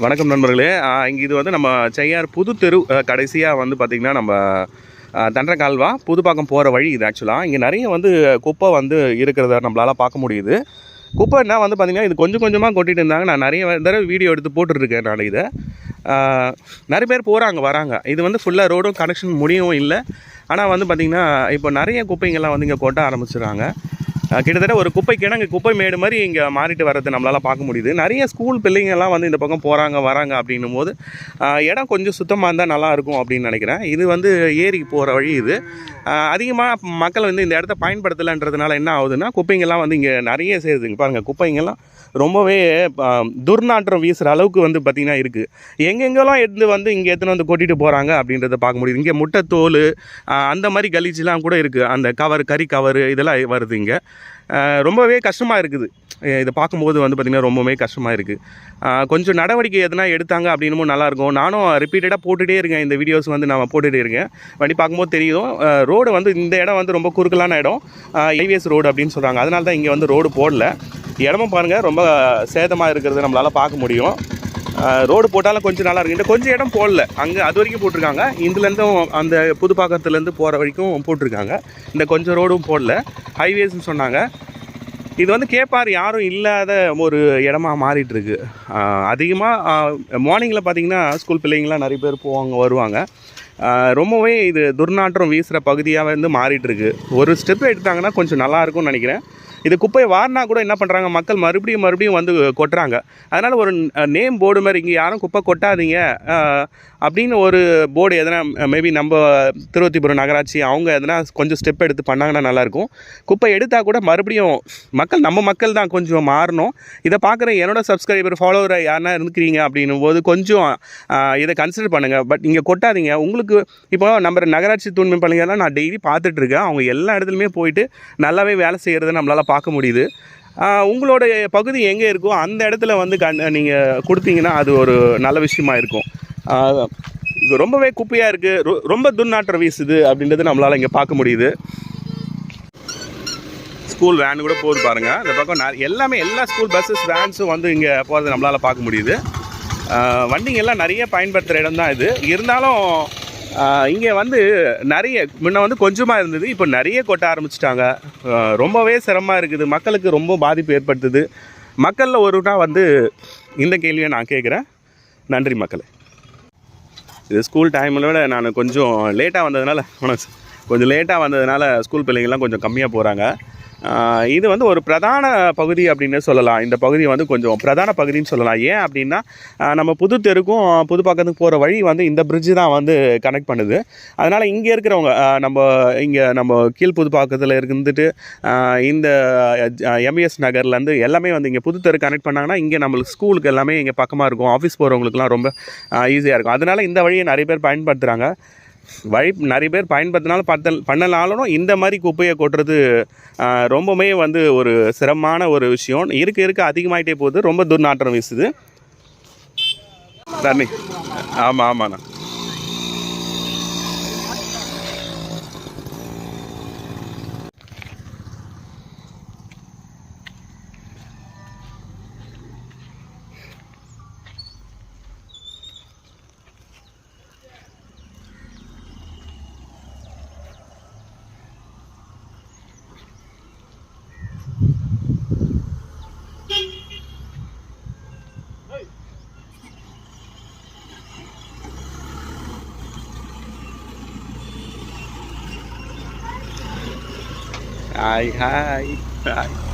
வணக்கம் நண்பர்களே. இங்கே இது வந்து நம்ம செய்யார் புது தெரு கடைசியாக வந்து பார்த்திங்கன்னா நம்ம அஹ், தண்டக்கால்வா புதுப்பாக்கம் போகிற வழி இது ஆக்சுவலாக இங்கே நிறைய வந்து குப்பை வந்து இருக்கிறத நம்மளால் பார்க்க முடியுது. குப்பைன்னா வந்து பார்த்திங்கன்னா இது கொஞ்சம் கொஞ்சமாக கொட்டிகிட்டு இருந்தாங்க. நான் நிறைய தடவை வீடியோ எடுத்து போட்டுருக்கேன் நான் இதை. நிறைய பேர் போகிறாங்க வராங்க. இது வந்து ஃபுல்லாக ரோடும் கனெக்ஷன் முடியவும் இல்லை. ஆனால் வந்து பார்த்திங்கன்னா இப்போ நிறைய குப்பைங்கள்லாம் வந்து இங்கே கொட்ட ஆரம்பிச்சிடுறாங்க. கிட்டத்தட்ட ஒரு குப்பை கிணங்கு குப்பை மேடு மாதிரி இங்கே மாறிட்டு வர்றது நம்மளால் பார்க்க முடியுது. நிறைய ஸ்கூல் பிள்ளைங்கள்லாம் வந்து இந்த பக்கம் போகிறாங்க வராங்க அப்படின்னும் போது இடம் கொஞ்சம் சுத்தமாக இருந்தால் நல்லா இருக்கும் அப்படின்னு நினைக்கிறேன். இது வந்து ஏரிக்கு போகிற வழி இது. அதிகமாக மக்கள் வந்து இந்த இடத்த பயன்படுத்தலைன்றதுனால என்ன ஆகுதுன்னா குப்பைங்கள்லாம் வந்து இங்கே நிறைய சேருதுங்க பாருங்கள் குப்பைங்கள்லாம் ரொம்பவே துர்நாற்றம் வீசுகிற அளவுக்கு வந்து பார்த்திங்கன்னா இருக்குது எங்கெங்கெல்லாம் எடுத்து வந்து இங்கே எடுத்துன்னு வந்து கொட்டிட்டு போகிறாங்க அப்படின்றத பார்க்க முடியுது. இங்கே முட்டை தோல் அந்த மாதிரி கலீஜெலாம் கூட இருக்குது அந்த கவர் கறி கவர் இதெல்லாம் வருது இங்கே. ரொம்பவே கஷ்டமாக இருக்குது. இதை பார்க்கும்போது வந்து பார்த்திங்கன்னா ரொம்பவே கஷ்டமாக இருக்குது கொஞ்சம் நடவடிக்கை எதுனா எடுத்தாங்க அப்படின்னும் நல்லாயிருக்கும் நானும் ரிப்பீட்டடாக போட்டுகிட்டே இருக்கேன். இந்த வீடியோஸ் வந்து நான் போட்டுகிட்டே இருக்கேன். வண்டி பார்க்கும்போது தெரியும். ரோடு வந்து இந்த இடம் வந்து ரொம்ப குறுக்கலான இடம். ஹைவேஸ் ரோடு அப்படின்னு சொல்கிறாங்க அதனால தான் இங்கே வந்து ரோடு போடல. இடமும் பாருங்கள் ரொம்ப சேதமாக இருக்கிறது நம்மளால் பார்க்க முடியும். ரோடு போட்டாலும் கொஞ்சம் நல்லா இருக்கு. இந்த கொஞ்சம் இடம் போடல. அங்கே அது வரைக்கும் போட்டிருக்காங்க. இதுலேருந்தும் அந்த புதுப்பாக்கத்துலேருந்து போகிற வரைக்கும் போட்டிருக்காங்க. இந்த கொஞ்சம் ரோடும் போடல. ஹைவேஸ்னு சொன்னாங்க. இது வந்து கேப்பார் யாரும் இல்லாத ஒரு இடமா மாறிட்டு இருக்கு அதிகமாக மார்னிங்கில் பார்த்தீங்கன்னா ஸ்கூல் பிள்ளைங்களாம் நிறைய பேர் போவாங்க வருவாங்க. ரொம்பவே இது துர்நாற்றம் வீசுகிற பகுதியாக வந்து மாறிட்டுருக்கு. ஒரு ஸ்டெப் எடுத்தாங்கன்னா கொஞ்சம் நல்லா இருக்கும்னு நினைக்கிறேன். இது குப்பையை வாரினா கூட என்ன பண்ணுறாங்க மக்கள் மறுபடியும் மறுபடியும் வந்து கொட்டுறாங்க. அதனால் ஒரு நேம் போர்டு மாதிரி இங்கே யாரும் குப்பை கொட்டாதீங்க. அப்படின்னு ஒரு போர்டு எதனா மேபி நம்ம திருவத்திபுரம் நகராட்சி அவங்க எதனா கொஞ்சம் ஸ்டெப் எடுத்து பண்ணாங்கன்னா நல்லாயிருக்கும். குப்பை எடுத்தால் கூட மறுபடியும் மக்கள் நம்ம மக்கள் தான் கொஞ்சம் மாறணும். இதை பார்க்குற என்னோட சப்ஸ்கிரைபர் ஃபாலோவர் யாருன்னா இருக்கிறீங்க அப்படின்னும் போது கொஞ்சம் இதை கன்சிடர் பண்ணுங்கள் பட் இங்கே கொட்டாதீங்க. உங்களுக்கு இப்போ நம்ம நகராட்சி தூய்மை பள்ளிகள்லாம் நான் டெய்லி பார்த்துட்ருக்கேன். அவங்க எல்லா இடத்துலையுமே போயிட்டு நல்லாவே வேலை செய்கிறத நம்மளால் பார்க்க முடியுது. உங்களோட பகுதி எங்கே இருக்கோ அந்த இடத்துல வந்து கண் நீங்கள் கொடுத்தீங்கன்னா அது ஒரு நல்ல விஷயமா இருக்கும். ரொம்பவே குப்பையாக இருக்குது ரொம்ப துர்நாற்றம் வீசுது அப்படின்றது நம்மளால் இங்கே பார்க்க முடியுது. ஸ்கூல் வேன் கூட போகுது பாருங்கள் இந்த பக்கம் எல்லாமே எல்லா ஸ்கூல் பஸ்ஸஸ் வேன்ஸும் வந்து இங்கே போகிறத நம்மளால் பார்க்க முடியுது. வண்டிங்கெல்லாம் நிறைய பயன்படுத்துகிற இடம் தான் இது. இருந்தாலும் இங்கே வந்து நிறைய முன்ன வந்து கொஞ்சமாக இருந்தது இப்போ நிறைய கொட்ட ஆரம்பிச்சிட்டாங்க. ரொம்பவே சிரமமாக இருக்குது. மக்களுக்கு ரொம்ப பாதிப்பு ஏற்படுத்துது. மக்களில் ஒருனா வந்து இந்த கேள்வியை நான் கேட்குறேன். நன்றி மக்களே. இது ஸ்கூல் டைமில் விட நான் கொஞ்சம் லேட்டாக வந்ததுனால கொஞ்சம் லேட்டாக வந்ததுனால ஸ்கூல் பிள்ளைங்கள்லாம் கொஞ்சம் கம்மியாக போகிறாங்க இது வந்து ஒரு பிரதான பகுதி அப்படின்னு சொல்லலாம். இந்த பகுதி வந்து கொஞ்சம் பிரதான பகுதின்னு சொல்லலாம். ஏன் அப்படின்னா நம்ம புது தெருக்கும் புது பக்கத்துக்கு போகிற வழி வந்து இந்த பிரிட்ஜு தான் வந்து கனெக்ட் பண்ணுது. அதனால் இங்கே இருக்கிறவங்க நம்ம இங்கே நம்ம கீழ் புதுப்பாக்கத்தில் இருந்துட்டு இந்த எம்இஎஸ் நகர்லேருந்து எல்லாமே வந்து இங்கே புது தெரு கனெக்ட் பண்ணாங்கன்னா இங்கே நம்மளுக்கு ஸ்கூலுக்கு எல்லாமே இங்கே பக்கமாக இருக்கும். ஆஃபீஸ் போகிறவங்களுக்குலாம் ரொம்ப ஈஸியாக இருக்கும். அதனால் இந்த வழியை நிறைய பேர் பயன்படுத்துகிறாங்க வழி நிறைய பேர் பயன்படுத்தினாலும் பத்தல் பண்ணலாலும் இந்த மாதிரி குப்பையை கொட்டுறது ரொம்பவுமே வந்து ஒரு சிரமமான ஒரு விஷயம். இருக்க இருக்க. அதிகமாயிட்டே போகுது. ரொம்ப துர்நாற்றம் வீசுது. தண்ணி. ஆமாம் ஆமாண்ணா. hai hai hai.